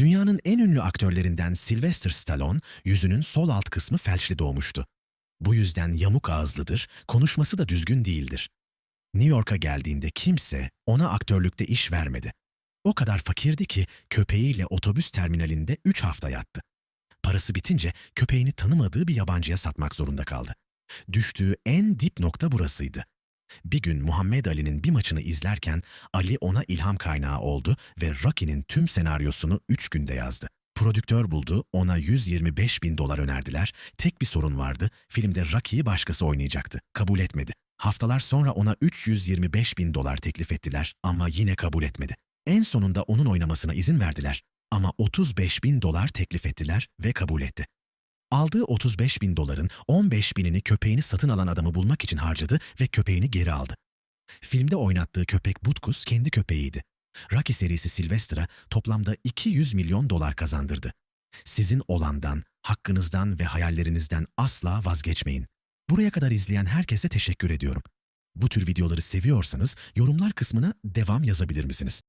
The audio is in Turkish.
Dünyanın en ünlü aktörlerinden Sylvester Stallone, yüzünün sol alt kısmı felçli doğmuştu. Bu yüzden yamuk ağızlıdır, konuşması da düzgün değildir. New York'a geldiğinde kimse ona aktörlükte iş vermedi. O kadar fakirdi ki köpeğiyle otobüs terminalinde üç hafta yattı. Parası bitince köpeğini tanımadığı bir yabancıya satmak zorunda kaldı. Düştüğü en dip nokta burasıydı. Bir gün Muhammed Ali'nin bir maçını izlerken Ali ona ilham kaynağı oldu ve Rocky'nin tüm senaryosunu üç günde yazdı. Prodüktör buldu, ona 125 bin dolar önerdiler. Tek bir sorun vardı, filmde Rocky'yi başkası oynayacaktı. Kabul etmedi. Haftalar sonra ona 325 bin dolar teklif ettiler ama yine kabul etmedi. En sonunda onun oynamasına izin verdiler ama 35 bin dolar teklif ettiler ve kabul etti. Aldığı 35 bin doların 15 binini köpeğini satın alan adamı bulmak için harcadı ve köpeğini geri aldı. Filmde oynattığı köpek Butkus kendi köpeğiydi. Rocky serisi Sylvester'a toplamda 200 milyon dolar kazandırdı. Sizin olandan, hakkınızdan ve hayallerinizden asla vazgeçmeyin. Buraya kadar izleyen herkese teşekkür ediyorum. Bu tür videoları seviyorsanız yorumlar kısmına devam yazabilir misiniz?